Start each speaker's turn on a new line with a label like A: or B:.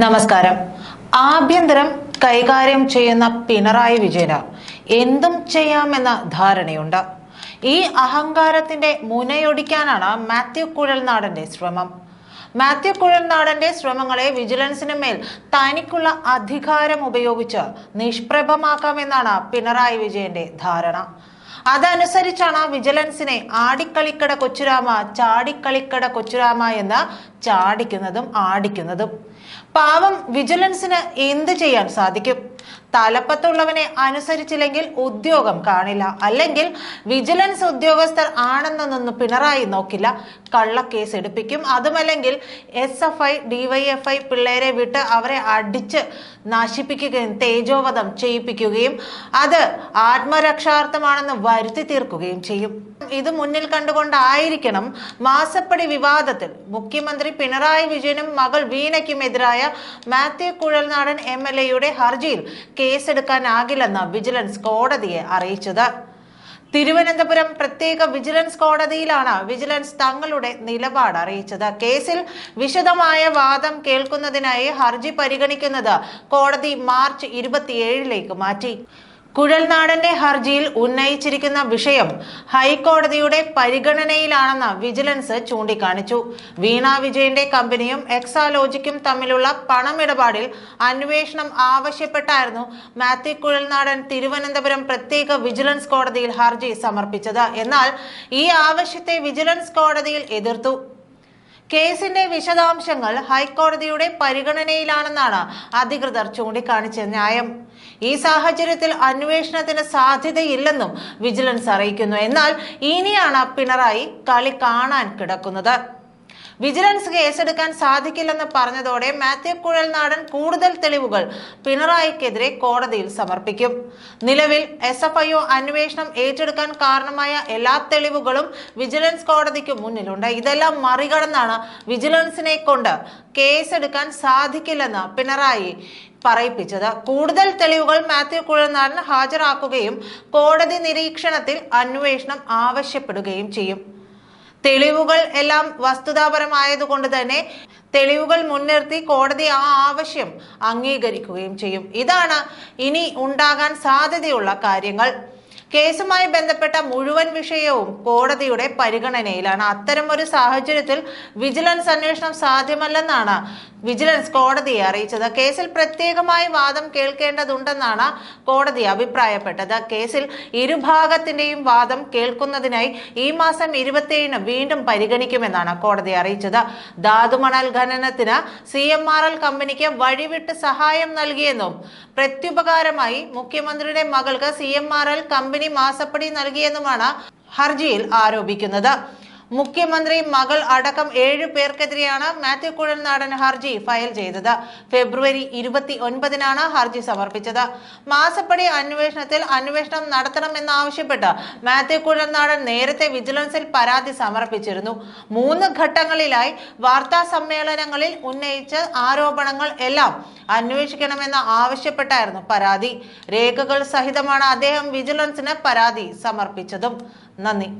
A: നമസ്കാരം. ആഭ്യന്തരം കൈകാര്യം ചെയ്യുന്ന പിണറായി വിജയന് എന്തും ചെയ്യാമെന്ന ധാരണയുണ്ട്. ഈ അഹങ്കാരത്തിന്റെ മുനയൊടിക്കാനാണ് മാത്യു കുഴൽനാടന്റെ ശ്രമം. മാത്യു കുഴൽനാടന്റെ ശ്രമങ്ങളെ വിജിലൻസിന് മേൽ തനിക്കുള്ള അധികാരം ഉപയോഗിച്ച് നിഷ്പ്രഭമാക്കാമെന്നാണ് പിണറായി വിജയന്റെ ധാരണ. അതനുസരിച്ചാണ് വിജിലൻസിനെ ആടിക്കളിക്കട കൊച്ചുരാമ ചാടിക്കളിക്കട കൊച്ചുരാമ എന്ന് ചാടിക്കുന്നതും ആടിക്കുന്നതും. പാവം വിജിലൻസിന് എന്ത് ചെയ്യാൻ സാധിക്കും? തലപ്പത്തുള്ളവനെ അനുസരിച്ചില്ലെങ്കിൽ ഉദ്യോഗം കാണില്ല. അല്ലെങ്കിൽ വിജിലൻസ് ഉദ്യോഗസ്ഥർ ആണെന്നൊന്നും പിണറായി നോക്കില്ല. കള്ളക്കേസ് എടുപ്പിക്കും. അതുമല്ലെങ്കിൽ എസ് എഫ് ഐ ഡിവൈഎഫ്ഐ പിള്ളേരെ വിട്ട് അവരെ അടിച്ച് നശിപ്പിക്കുകയും തേജോവധം ചെയ്യിപ്പിക്കുകയും അത് ആത്മരക്ഷാർത്ഥമാണെന്ന് വരുത്തി തീർക്കുകയും ചെയ്യും. ഇത് മുന്നിൽ കണ്ടുകൊണ്ടായിരിക്കണം മാസപ്പടി വിവാദത്തിൽ മുഖ്യമന്ത്രി പിണറായി വിജയനും മകൾ വീണയ്ക്കുമെതിരായ മാത്യു കുഴൽനാടൻ എം എൽ എയുടെ ഹർജിയിൽ കേസെടുക്കാനാകില്ലെന്ന് വിജിലൻസ് കോടതിയെ അറിയിച്ചത്. തിരുവനന്തപുരം പ്രത്യേക വിജിലൻസ് കോടതിയിലാണ് വിജിലൻസ് തങ്ങളുടെ നിലപാട് അറിയിച്ചത്. കേസിൽ വിശദമായ വാദം കേൾക്കുന്നതിനായി ഹർജി പരിഗണിക്കുന്നത് കോടതി മാർച്ച് ഇരുപത്തിയേഴിലേക്ക് മാറ്റി. കുഴൽനാടന്റെ ഹർജിയിൽ ഉന്നയിച്ചിരിക്കുന്ന വിഷയം ഹൈക്കോടതിയുടെ പരിഗണനയിലാണെന്ന് വിജിലൻസ് ചൂണ്ടിക്കാണിച്ചു. വീണ വിജയന്റെ കമ്പനിയും എക്സാലോജിക്കും തമ്മിലുള്ള പണമിടപാടിൽ അന്വേഷണം ആവശ്യപ്പെട്ടായിരുന്നു മാത്യു കുഴൽനാടൻ തിരുവനന്തപുരം പ്രത്യേക വിജിലൻസ് കോടതിയിൽ ഹർജി സമർപ്പിച്ചത്. എന്നാൽ ഈ ആവശ്യത്തെ വിജിലൻസ് കോടതിയിൽ എതിർത്തു. കേസിന്റെ വിശദാംശങ്ങൾ ഹൈക്കോടതിയുടെ പരിഗണനയിലാണെന്നാണ് അധികൃതർ ചൂണ്ടിക്കാണിച്ച ന്യായം. ഈ സാഹചര്യത്തിൽ അന്വേഷണത്തിന് സാധ്യതയില്ലെന്നും വിജിലൻസ് അറിയിക്കുന്നു. എന്നാൽ ഇനിയാണ് പിണറായി കളി കാണാൻ കിടക്കുന്നത്. വിജിലൻസ് കേസെടുക്കാൻ സാധിക്കില്ലെന്ന് പറഞ്ഞതോടെ മാത്യു കുഴൽനാടൻ കൂടുതൽ തെളിവുകൾ പിണറായിക്കെതിരെ കോടതിയിൽ സമർപ്പിക്കും. നിലവിൽ എസ് എഫ് ഐ ഒ അന്വേഷണം ഏറ്റെടുക്കാൻ കാരണമായ എല്ലാ തെളിവുകളും വിജിലൻസ് കോടതിക്ക് മുന്നിലുണ്ട്. ഇതെല്ലാം മറികടന്നാണ് വിജിലൻസിനെ കൊണ്ട് കേസെടുക്കാൻ സാധിക്കില്ലെന്ന് പിണറായി പറയിപ്പിച്ചത്. കൂടുതൽ തെളിവുകൾ മാത്യു കുഴൽനാടൻ ഹാജരാക്കുകയും കോടതി നിരീക്ഷണത്തിൽ അന്വേഷണം ആവശ്യപ്പെടുകയും ചെയ്യും. തെളിവുകൾ എല്ലാം വസ്തുതാപരമായതുകൊണ്ട് തന്നെ തെളിവുകൾ മുൻനിർത്തി കോടതി ആ ആവശ്യം അംഗീകരിക്കുകയും ചെയ്യും. ഇതാണ് ഇനി ഉണ്ടാകാൻ സാധ്യതയുള്ള കാര്യങ്ങൾ. കേസുമായി ബന്ധപ്പെട്ട മുഴുവൻ വിഷയവും കോടതിയുടെ പരിഗണനയിലാണ്. അത്തരം ഒരു സാഹചര്യത്തിൽ വിജിലൻസ് അന്വേഷണം സാധ്യമല്ലെന്നാണ് വിജിലൻസ് കോടതിയെ അറിയിച്ചത്. കേസിൽ പ്രത്യേകമായി വാദം കേൾക്കേണ്ടതുണ്ടെന്നാണ് കോടതി അഭിപ്രായപ്പെട്ടത്. കേസിൽ ഇരുഭാഗത്തിന്റെയും വാദം കേൾക്കുന്നതിനായി ഈ മാസം ഇരുപത്തിയേഴിന് വീണ്ടും പരിഗണിക്കുമെന്നാണ് കോടതി അറിയിച്ചത്. ധാതുമണൽ ഖനനത്തിന് സി എം ആർ എൽ കമ്പനിക്ക് വഴിവിട്ട് സഹായം നൽകിയെന്നും പ്രത്യുപകാരമായി മുഖ്യമന്ത്രിയുടെ മകൾക്ക് C M R L company മാസപ്പടി നൽകിയെന്നുമാണ് ഹർജിയിൽ ആരോപിക്കുന്നത്. മുഖ്യമന്ത്രി മകൾ അടക്കം ഏഴു പേർക്കെതിരെയാണ് മാത്യു കുഴൽനാടൻ ഹർജി ഫയൽ ചെയ്തത്. ഫെബ്രുവരി ഇരുപത്തി ഒൻപതിനാണ് ഹർജി സമർപ്പിച്ചത്. മാസപ്പടി അന്വേഷണത്തിൽ അന്വേഷണം നടത്തണമെന്നാവശ്യപ്പെട്ട് മാത്യു കുഴൽനാടൻ നേരത്തെ വിജിലൻസിൽ പരാതി സമർപ്പിച്ചിരുന്നു. മൂന്ന് ഘട്ടങ്ങളിലായി വാർത്താ സമ്മേളനങ്ങളിൽ ഉന്നയിച്ച ആരോപണങ്ങൾ എല്ലാം അന്വേഷിക്കണമെന്ന് ആവശ്യപ്പെട്ടായിരുന്നു പരാതി. രേഖകൾ സഹിതമാണ് അദ്ദേഹം വിജിലൻസിന് പരാതി സമർപ്പിച്ചതും. നന്ദി.